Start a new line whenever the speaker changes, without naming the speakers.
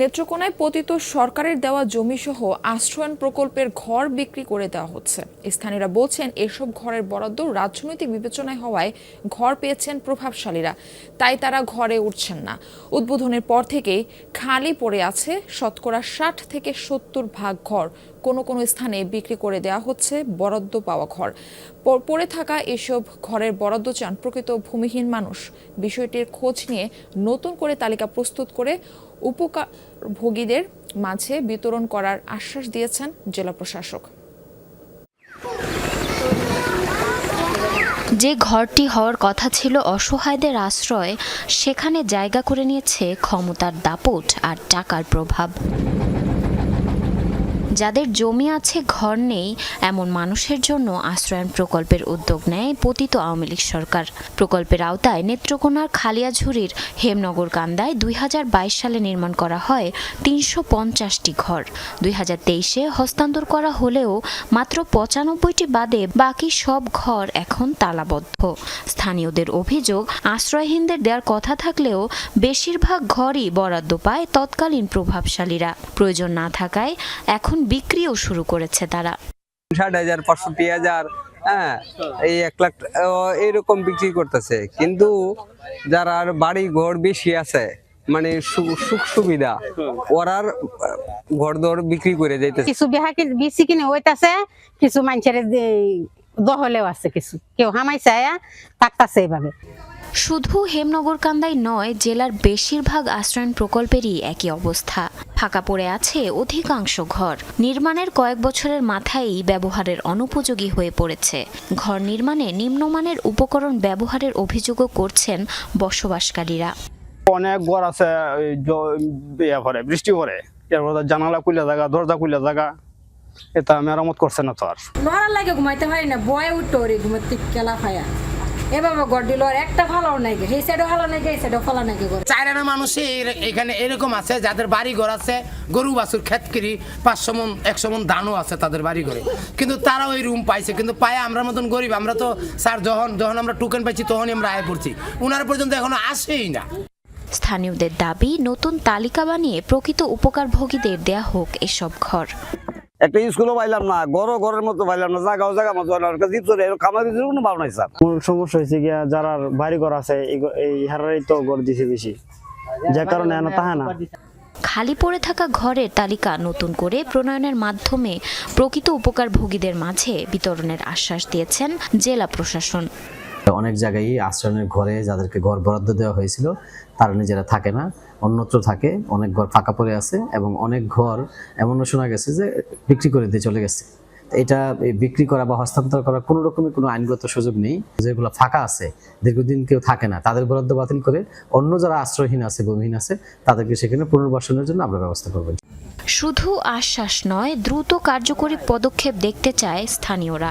নেত্রকোনায় পতিত সরকারের দেওয়া জমিসহ আশ্রয়ন প্রকল্পের ঘর বিক্রি করে দেওয়া হচ্ছে। স্থানীয়রা বলছেন, এসব ঘরের বরাদ্দ রাজনৈতিক বিবেচনায় হওয়ায় ঘর পেয়েছেন প্রভাবশালীরা। তাই তারা ঘরে উঠছেন না। উদ্বোধনের পর থেকেই খালি পড়ে আছে শতকরা ষাট থেকে সত্তর ভাগ ঘর। কোনো কোনো স্থানে বিক্রি করে দেওয়া হচ্ছে বরাদ্দ পাওয়া ঘর। পড়ে থাকা এসব ঘরের বরাদ্দ চান প্রকৃত ভূমিহীন মানুষ। বিষয়টির খোঁজ নিয়ে নতুন করে তালিকা প্রস্তুত করে উপকারভোগীদের মাঝে বিতরণ করার আশ্বাস দিয়েছেন জেলা প্রশাসক।
যে ঘরটি হওয়ার কথা ছিল অসহায়দের আশ্রয়, সেখানে জায়গা করে নিয়েছে ক্ষমতার দাপট আর টাকার প্রভাব। যাদের জমি আছে, ঘর নেই, এমন মানুষের জন্য আশ্রয়ন প্রকল্পের উদ্যোগ নেয় পতিত আওয়ামী লীগ সরকার। প্রকল্পের আওতায় নেত্রকোনার খালিয়াঝুরির হেমনগর কান্দায় দুই হাজার বাইশ সালে নির্মাণ করা হয় তিনশো পঞ্চাশটি ঘর। দুই হাজার তেইশে হস্তান্তর করা হলেও মাত্র পঁচানব্বইটি বাদে বাকি সব ঘর এখন তালাবদ্ধ। স্থানীয়দের অভিযোগ, আশ্রয়হীনদের দেওয়ার কথা থাকলেও বেশিরভাগ ঘরই বরাদ্দ পায় তৎকালীন প্রভাবশালীরা। প্রয়োজন না থাকায় এখন বিক্রিও শুরু করেছে তারা।
ষাট হাজার পঁয়ষট্টি হাজার হ্যাঁ এই এক লাখ এইরকম বিক্রি করতেছে। কিন্তু যারা আর বাড়ি ঘর বেশি আছে মানে সু- সুখ সুবিধা ওরার ঘর দর বিক্রি করে যাইতেছে।
কিছু বিহা বেশি কিনে হইতাছে কিছু মানুষের দহলেও আছে কিছু। কেউ হামাইছে আয়া থাকতাছে এইভাবে।
শুধু হেমনগর কান্দাই নয় জেলার বেশিরভাগ আশ্রয়ণ প্রকল্পেরই একই অবস্থা। ফাঁকা পড়ে আছে অধিকাংশ ঘর। নির্মাণের কয়েক বছরের মাথায় ব্যবহারের অনুপযোগী হয়ে পড়েছে। ঘর নির্মাণে নিম্নমানের উপকরণ ব্যবহারের অভিযোগও করছেন বসবাসকারীরা।
অনেক ঘর আছে করে বৃষ্টি করে জানালা খুলে জায়গা দরজা খুলে জায়গা এটা মেরামত করছে না তো আর।
লড়ার লাগে ঘুমাইতে পারি না বয়ে উঠতো রে ঘুমাতে কেলা খায়া এভাবে গড় দিল আর একটা ভালো নাই গে। এই সাইডও ভালো নাই গে এই সাইডও ভালো নাই গে
এখানে এরকম আছে যাদের বাড়ি ঘর আছে গরু বাছুর পাঁচশো মন একশো মন ধানও আছে তাদের বাড়ি ঘরে কিন্তু তারা ওই রুম পাইছে কিন্তু পায়ে আমরা মতন গরিব আমরা তো স্যার যখন যখন আমরা টোকেন পাইছি তখনই আমরা আয় পড়ছি উনার পর্যন্ত এখনও আসেই না।
স্থানীয়দের দাবি নতুন তালিকা বানিয়ে প্রকৃত উপকার উপকারভোগীদের দেয়া হোক এসব ঘর।
একটা স্কুলও পাইলাম না মতো পাইলাম না জায়গাও জায়গা মতো পাইলাম না চলে খামার কোনো ভাব নাই স্যার।
মূল সমস্যা হয়েছে গিয়া যারা বাড়ি ঘর আছে এই- হারারই তো ঘর দিছে বেশি। যে কারণে এনে তাহে না।
খালি পড়ে থাকা ঘরের তালিকা নতুন করে প্রণয়নের মাধ্যমে প্রকৃত উপকারভোগীদের মাঝে বিতরণের আশ্বাস দিয়েছেন জেলা প্রশাসন।
অনেক জায়গায় আশ্রয়ের ঘরে যাদেরকে ঘর বরাদ্দ দেওয়া হয়েছিল তারা নিজেরা থাকে না। অন্যত্র থাকে অনেক ঘর ফাঁকা পড়ে আছে এবং অনেক ঘর এমনও শোনা গেছে যে বিক্রি করে দিয়ে চলে গেছে। এটা বিক্রি করা বা হস্তান্তর করার কোনো রকমের কোনো আইনগত সুযোগ নেই। যেগুলো ফাঁকা আছে দীর্ঘদিন কেউ থাকে না তাদের বরাদ্দ বাতিল করে অন্য যারা আশ্রয়হীন আছে ভূমিহীন আছে তাদেরকে সেখানে পুনর্বাসনের জন্য আমরা ব্যবস্থা করব।
শুধু আশ্বাস নয় দ্রুত কার্যকরী পদক্ষেপ দেখতে চায় স্থানীয়রা।